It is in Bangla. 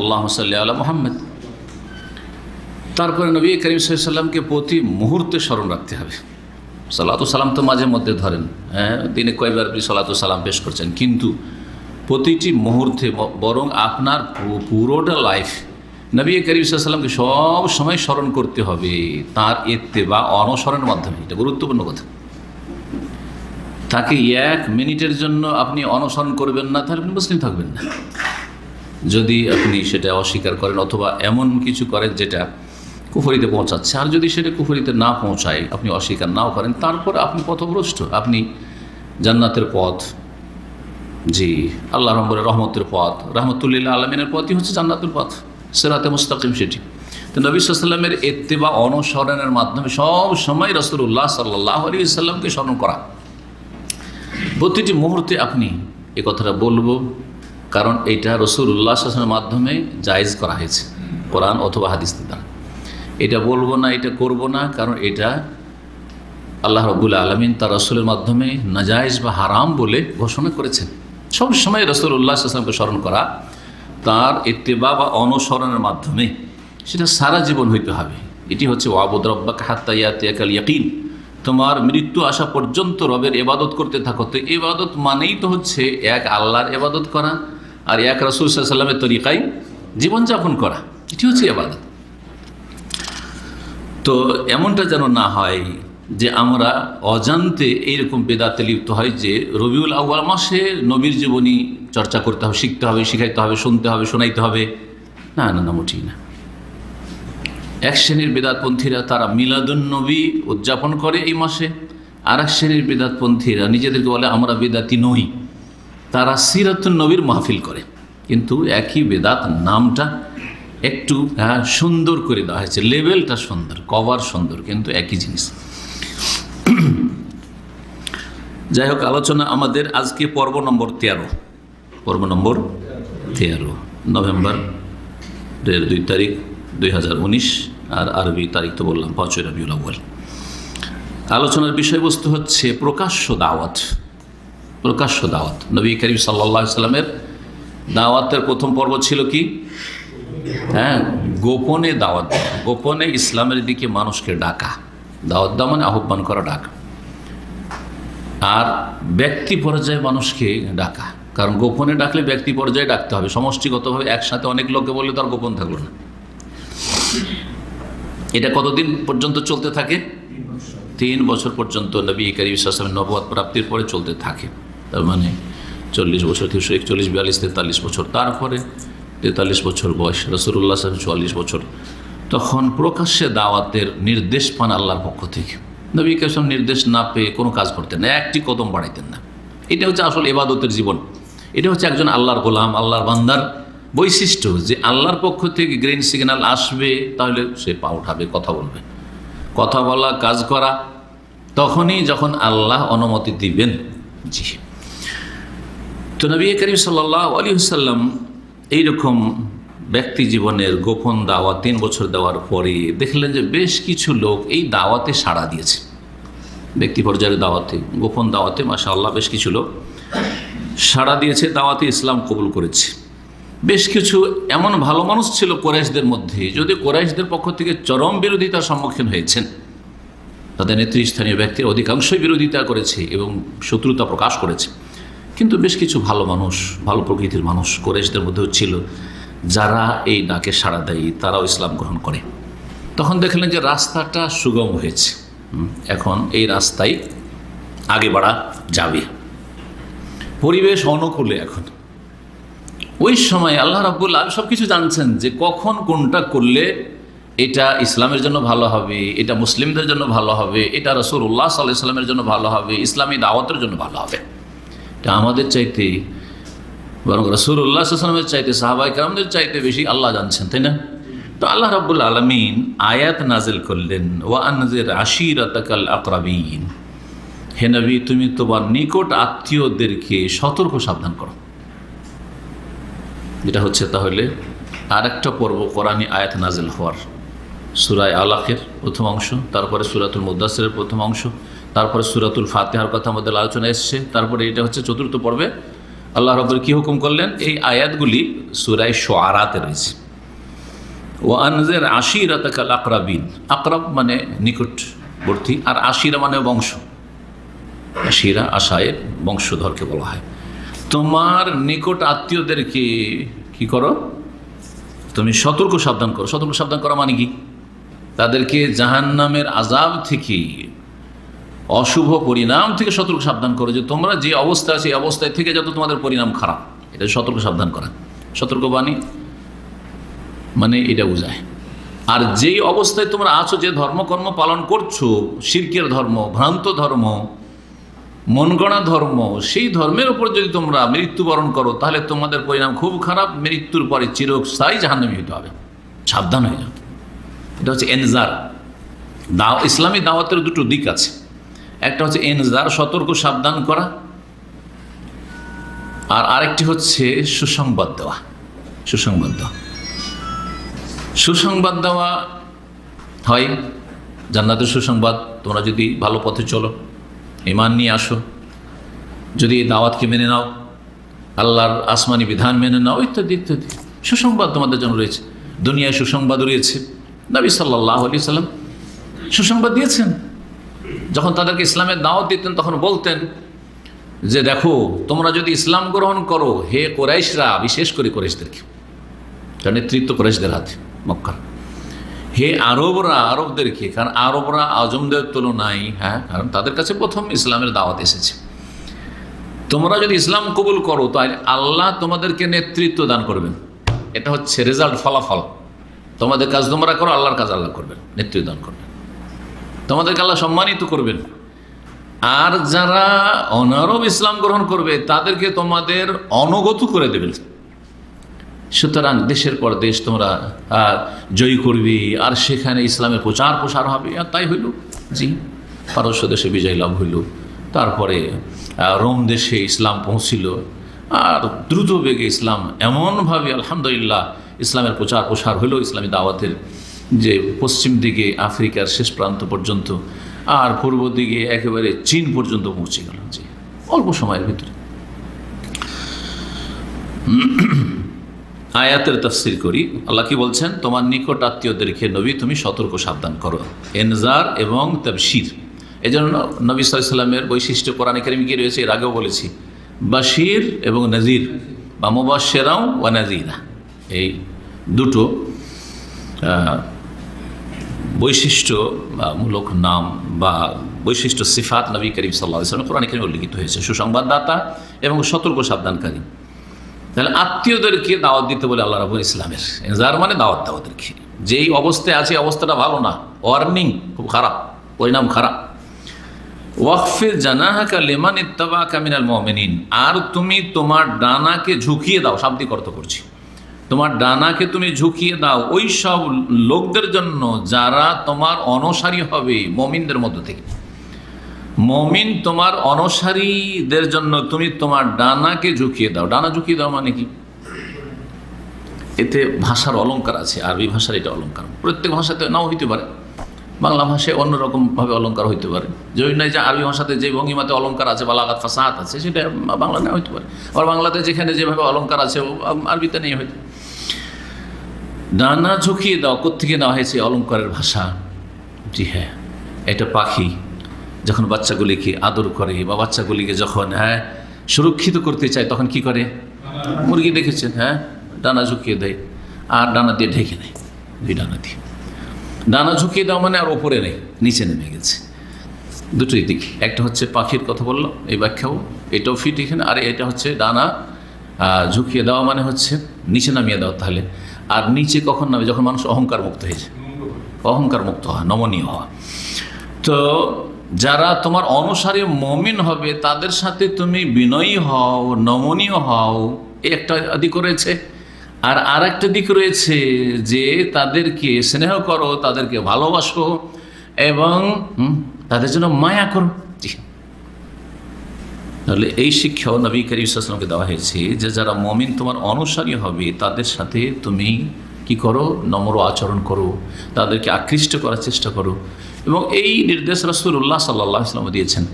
আল্লাহ সাল্লি আলা মোহাম্মদ। তারপরে নবী করিম সাল্লামকে প্রতি মুহূর্তে স্মরণ রাখতে হবে। সালাতু সালাম তো মাঝে মধ্যে ধরেন হ্যাঁ দিনে কয়েকবার আপনি সালাতু সালাম পেশ করছেন, কিন্তু প্রতিটি মুহূর্তে বরং আপনার পুরোটা লাইফ নবী করিম সাল্লামকে সব সময় স্মরণ করতে হবে তার এতে বা অনুসরণের মাধ্যমে। এটা গুরুত্বপূর্ণ কথা। তাকে এক মিনিটের জন্য আপনি অনুসরণ করবেন না, তাহলে আপনি মুসলিম থাকবেন না। যদি আপনি সেটা অস্বীকার করেন অথবা এমন কিছু করেন যেটা কুফরিতে পৌঁছাচ্ছে, আর যদি সেটা কুফরিতে না পৌঁছায়, আপনি অস্বীকার নাও করেন, তারপর আপনি পথভ্রষ্ট। আপনি জান্নাতের পথ, জি, আল্লাহ রহমরের রহমতের পথ রহমতুল্লিল্লা আলমিনের পথই হচ্ছে জান্নাতের পথ, সেরাতে মুস্তাকিম সেটি। তো নবী সাল্লামের এত্তেবা অনুসরণের মাধ্যমে সব সময় রসুল্লাহ সাল্লাহ আলী সাল্লামকে স্মরণ করা। প্রতিটি মুহূর্তে আপনি এ কথাটা বলব কারণ এটা রসুল উল্লাহের মাধ্যমে জায়েজ করা হয়েছে, কোরআন অথবা হাদিস দ্বারা। এটা বলব না, এটা করব না, কারণ এটা আল্লাহ রবুল আলমিন তার রসুলের মাধ্যমে নাজায়েজ বা হারাম বলে ঘোষণা করেছেন। সব সময় রসুল উল্লাহ আসলামকে স্মরণ করা তার ইত্তেবা বা অনুসরণের মাধ্যমে সেটা সারা জীবন হইতে হবে। এটি হচ্ছে ওয়াবুদ রব্বাক হাত্তাইয়াতিয়াকাল ইয়াকিন। তোমার মৃত্যু আসা পর্যন্ত রবের এবাদত করতে থাকো। তো এবাদত মানেই তো হচ্ছে এক আল্লাহর এবাদত করা। আর এক রসুল সাল্লামের তরিকায় জীবনযাপন করা, এটি হচ্ছে এবাদত তো এমনটা যেন না হয় যে আমরা অজান্তে এইরকম বেদাতে লিপ্ত হয় যে রবিউল আউ্য়াল মাসে নবীর জীবনী চর্চা করতে হবে, শিখতে হবে, শিখাইতে হবে, শুনতে হবে, শোনাইতে হবে। না না না, মোটেই না। এক শ্রেণির বেদাতপন্থীরা তারা মিলাদুন নবী উদযাপন করে এই মাসে। আর এক শ্রেণির বেদাতপন্থীরা নিজেদেরকে বলে, আমরা বেদাতি নই। তারা সিরাতুন নবীর মাহফিল করে। কিন্তু একই বেদাত নামটা একটু হ্যাঁ সুন্দর করে দেওয়া হয়েছে। লেভেলটা সুন্দর, কভার সুন্দর, কিন্তু একই জিনিস। যাই হোক, আলোচনা আমাদের আজকে পর্ব নম্বর তেরো। পর্ব নম্বর তেরো। নভেম্বর দুই তারিখ দুই হাজার উনিশ, আর আরবি তারিখ তো বললাম, পাঁচই রবিউল আলোচনার বিষয়বস্তু হচ্ছে প্রকাশ্য দাওয়াত। প্রকাশ্য দাওয়াত। নবী করিম সাল্লা সাল্লামের দাওয়াতের প্রথম পর্ব ছিল কি? হ্যাঁ গোপনে দাওয়াত গোপনে ইসলামের দিকে মানুষকে ডাকা। দাওয়াত দেওয়া মানে আহ্বান করা, ডাকা। আর ব্যক্তি পর্যায়ে মানুষকে ডাকা। কারণ গোপনে ডাকলে ব্যক্তি পর্যায়ে ডাকতে হবে। সমষ্টিগতভাবে একসাথে অনেক লোককে বললে তো আর গোপন থাকল না। এটা কতদিন পর্যন্ত চলতে থাকে? তিন বছর পর্যন্ত। নবী করিম ইসলামের নবাদ প্রাপ্তির পরে চলতে থাকে। তার মানে চল্লিশ বছর, তিনশো একচল্লিশ, বিয়াল্লিশ, তেতাল্লিশ বছর। তারপরে তেতাল্লিশ বছর বয়স রসুল্লাহ সাহেব চুয়াল্লিশ বছর। তখন প্রকাশ্যে দাওয়াতের নির্দেশ পান আল্লাহর পক্ষ থেকে। নবী কাসম নির্দেশ না পেয়ে কোনো কাজ করতেন না, একটি কদম বাড়াইতেন না। এটা হচ্ছে আসল এবাদতের জীবন। এটা হচ্ছে একজন আল্লাহর গোলাম, আল্লাহর বান্দার বৈশিষ্ট্য যে আল্লাহর পক্ষ থেকে গ্রিন সিগন্যাল আসবে, তাহলে সে পা উঠাবে, কথা বলবে। কথা বলা, কাজ করা, তখনই যখন আল্লাহ অনুমতি দিবেন, জি। তো নবী করিম সাল্লাহ আলী সাল্লাম এইরকম ব্যক্তি জীবনের গোপন দাওয়া তিন বছর দেওয়ার পরে দেখলেন যে বেশ কিছু লোক এই দাওয়াতে সাড়া দিয়েছে। ব্যক্তি পর্যায়ের দাওয়াতে, গোপন দাওয়াতে মাসা আল্লাহ বেশ কিছু লোক সাড়া দিয়েছে, দাওয়াতে ইসলাম কবুল করেছে। বেশ কিছু এমন ভালো মানুষ ছিল কোরাইশদের মধ্যে, যদি কোরাইশদের পক্ষ থেকে চরম বিরোধিতার সম্মুখীন হয়েছেন, তাদের নেতৃস্থানীয় ব্যক্তির অধিকাংশই বিরোধিতা করেছে এবং শত্রুতা প্রকাশ করেছে। কিন্তু বেশ কিছু ভালো মানুষ, ভালো প্রকৃতির মানুষ কোরেশদের মধ্যেও ছিল, যারা এই ডাকে সাড়া দেয়, তারাও ইসলাম গ্রহণ করে। তখন দেখলেন যে রাস্তাটা সুগম হয়েছে। এখন এই রাস্তায় আগে বাড়া যাবে। পরিবেশ অনুকূলে এখন। ওই সময় আল্লাহ রাবুল্লাহ সব কিছু জানছেন যে কখন কোনটা করলে এটা ইসলামের জন্য ভালো হবে, এটা মুসলিমদের জন্য ভালো হবে, এটা রসুল উল্লাহ সাল্লাহ ইসলামের জন্য ভালো হবে, ইসলামী দাওয়াতের জন্য ভালো হবে। এটা আমাদের চাইতে, বরং রসুল উল্লাহ আসলামের চাইতে সাহাবাই কালামদের চাইতে বেশি আল্লাহ জানছেন, তাই না? তো আল্লাহ রাবুল আলমিন আয়াত নাজিল করলেন ওয়ানজের আশির আতাকাল আকরাবিন। হে নবী, তুমি তোমার নিকট আত্মীয়দেরকে সতর্ক সাবধান করো। যেটা হচ্ছে তাহলে আর একটা পর্ব কোরআনী আয়াত নাজিল হওয়ার। সুরায় আলাকের প্রথম অংশ, তারপরে সুরাতুল মুদাসের প্রথম অংশ তারপরে সুরাতুল ফাতেহার কথা আমাদের আলোচনা এসছে। তারপরে এটা হচ্ছে চতুর্থ পর্বে। আল্লাহ রব্বর কি হুকুম করলেন? এই আয়াতগুলি সুরায় সোয়ারাতে রয়েছে। ও আনজের আশির আতাকাল আকরাবিন আকরাব মানে নিকটবর্তী, আর আশিরা মানে বংশ। আশিরা, আশায়ের বংশধরকে বলা হয়। তোমার নিকট আত্মীয়দেরকে কি করো? তুমি সতর্ক সাবধান করো। সতর্ক সাবধান করা মানে কি? তাদেরকে জাহান্নামের আজাব থেকে অশুভ পরিণাম থেকে সতর্ক সাবধান করো যে তোমরা যে অবস্থা আছে, এই অবস্থায় থেকে যত তোমাদের পরিণাম খারাপ। এটা সতর্ক সাবধান করা। সতর্কবাণী মানে এটা বোঝায়। আর যেই অবস্থায় তোমরা আছো, যে ধর্মকর্ম পালন করছ, শির্কের ধর্ম, ভ্রান্ত ধর্ম, মনগণা ধর্ম, সেই ধর্মের উপর যদি তোমরা মৃত্যুবরণ করো, তাহলে তোমাদের পরিণাম খুব খারাপ, মৃত্যুর পরে চিরস্থায়ী জাহান্নামী হতে হবে। সাবধান হয়ে যাও। এটা হচ্ছে এনজার। দাও, ইসলামী দাওয়াতের দুটো দিক আছে। একটা হচ্ছে এনজার, সতর্ক, সাবধান করা। আর আরেকটি হচ্ছে সুসংবাদ দেওয়া। সুসংবাদ দেওয়া। সুসংবাদ দেওয়া হয় জান্নাতের সুসংবাদ। তোমরা যদি ভালো পথে চলো ইমান নিয়ে আসো, যদি দাওয়াতকে মেনে নাও, আল্লাহর আসমানি বিধান মেনে নাও, ইত্যাদি ইত্যাদি। সুসংবাদ তোমাদের জন্য রয়েছে। দুনিয়ায় সুসংবাদ রয়েছে। নবী সাল্লাহ আলি সাল্লাম সুসংবাদ দিয়েছেন। যখন তাদেরকে ইসলামের দাওয়াত দিতেন, তখন বলতেন যে, দেখো, তোমরা যদি ইসলাম গ্রহণ করো, হে কোরাইশরা, বিশেষ করে কোরাইশদেরকে তার নেতৃত্ব কোরাইশদের হাতে, মক্কার। হে আরবরা, আরবদেরকে, কারণ আরবরা আজমদের তুলনায় হ্যাঁ কারণ তাদের কাছে প্রথম ইসলামের দাওয়াত এসেছে। তোমরা যদি ইসলাম কবুল করো তাই আল্লাহ তোমাদেরকে নেতৃত্ব দান করবেন। এটা হচ্ছে রেজাল্ট ফলাফল। তোমাদের কাজ তোমরা করো, আল্লাহর কাজ আল্লাহ করবেন, নেতৃত্ব দান করবেন। তোমাদেরকে আল্লাহ সম্মানিত করবেন। আর যারা অনারব ইসলাম গ্রহণ করবে, তাদেরকে তোমাদের অনগত করে দেবেন। সুতরাং দেশের পর দেশ তোমরা জয়ী করবি, আর সেখানে ইসলামের প্রচার প্রসার হবে। আর তাই হইল। জি, পারস্য দেশে বিজয় লাভ হইল। তারপরে রোম দেশে ইসলাম পৌঁছিল। আর দ্রুত বেগে ইসলাম এমনভাবে আলহামদুলিল্লাহ ইসলামের প্রচার প্রসার হইল, ইসলামী দাওয়াতের যে পশ্চিম দিকে আফ্রিকার শেষ প্রান্ত পর্যন্ত আর পূর্ব দিকে একেবারে চীন পর্যন্ত পৌঁছে গেল। যে অল্প সময়ের ভিতরে। আয়াতের তফসির করি। আল্লাহ কি বলছেন? তোমার নিকট আত্মীয়দেরকে নবী, তুমি সতর্ক, সাবধান করো। এনজার এবং তবশির। এই জন্য নবী সাল্লামের বৈশিষ্ট্য কোরআন কারিম কি রয়েছে, এর আগেও বলেছি। বাশির এবং নজির, বা মুবাশেরাও ওয়া নাজিরা এই দুটো আহ, বৈশিষ্ট্য মূলক নাম বা বৈশিষ্ট্য সিফাত নবী করিম সাল্লাহ ইসলাম কোরআন কারিম উল্লিখিত হয়েছে। সুসংবাদদাতা এবং সতর্ক সাবধানকারী। তাহলে আত্মীয়দেরকে দাওয়াত দিতে বলে আল্লাহ রাবুল ইসলামের। যার মানে দাওয়াত দাওয়াদেরকে যেই অবস্থায় আছে অবস্থাটা ভালো না। ওয়ার্নিং খুব খারাপ। পরিণাম খারাপ। ওয়াকফির জানাহাকা লেমান ইত্তাবা কামিনাল মমিনিন। আর তুমি তোমার ডানাকে ঝুঁকিয়ে দাও শাব্দিক অর্থ করছি। তোমার ডানাকে তুমি ঝুঁকিয়ে দাও। ওই সব লোকদের জন্য যারা তোমার অনসারী হবে মমিনদের মধ্য থেকে। মমিন তোমার অনসারীদের জন্য তুমি তোমার ডানাকে ঝুঁকিয়ে দাও। ডানা ঝুঁকিয়ে দাও মানে কি? এতে ভাষার অলংকার আছে। আরবি ভাষার এটা অলংকার প্রত্যেক ভাষাতে নাও হইতে পারে। বাংলা ভাষায় অন্যরকমভাবে অলংকার হইতে পারে। যে নয় যে আরবি ভাষাতে যে ভঙ্গিমাতে অলংকার আছে বা লাগাত ফাসাহাত আছে, সেটা বাংলা না হইতে পারে। আর বাংলাতে যেখানে যেভাবে অলংকার আছে আরবিতে নেই হয়তো। ডানা ঝুঁকিয়ে দাও কোথেকে নেওয়া হয়েছে অলঙ্কারের ভাষা? জি হ্যাঁ এটা পাখি, যখন বাচ্চাগুলিকে আদর করে বা বাচ্চাগুলিকে যখন হ্যাঁ সুরক্ষিত করতে চায়, তখন কি করে? মুরগি দেখেছেন হ্যাঁ ডানা ঝুঁকিয়ে দেয়, আর ডানা দিয়ে ঢেকে নেয় দুই ডানা দিয়ে। ডানা ঝুঁকিয়ে দেওয়া মানে আর ওপরে নেই, নিচে নেমে গেছে। দুটোই দিক, একটা হচ্ছে পাখির কথা বললাম এই ব্যাখ্যাও, এটাও ফিট এখানে, আর এটা হচ্ছে ডানা ঝুঁকিয়ে দেওয়া মানে হচ্ছে নিচে নামিয়ে দেওয়া তাহলে। আর নিচে কখন নামে? যখন মানুষ অহংকার মুক্ত হয়েছে অহংকার মুক্ত হওয়া, নমনীয় হওয়া। তো যারা তোমার অনুসারী মমিন হবে, তাদের সাথে তুমি বিনয়ী হও, নমনীয় হও। একটা দিক রয়েছে। আর আর একটা দিক রয়েছে যে তাদেরকে স্নেহ করো, তাদেরকে ভালোবাসো এবং তাদের জন্য মায়া করো। তাহলে এই শিক্ষাও নবী করিম ইসলামকে দেওয়া হয়েছে যে যারা মমিন তোমার অনুসারী হবে, তাদের সাথে তুমি কি করো? নম্র আচরণ করো, তাদেরকে আকৃষ্ট করার চেষ্টা করো। এবং এই নির্দেশ রাসুল্লাহ সাল্লাহ ইসলাম দিয়েছেন।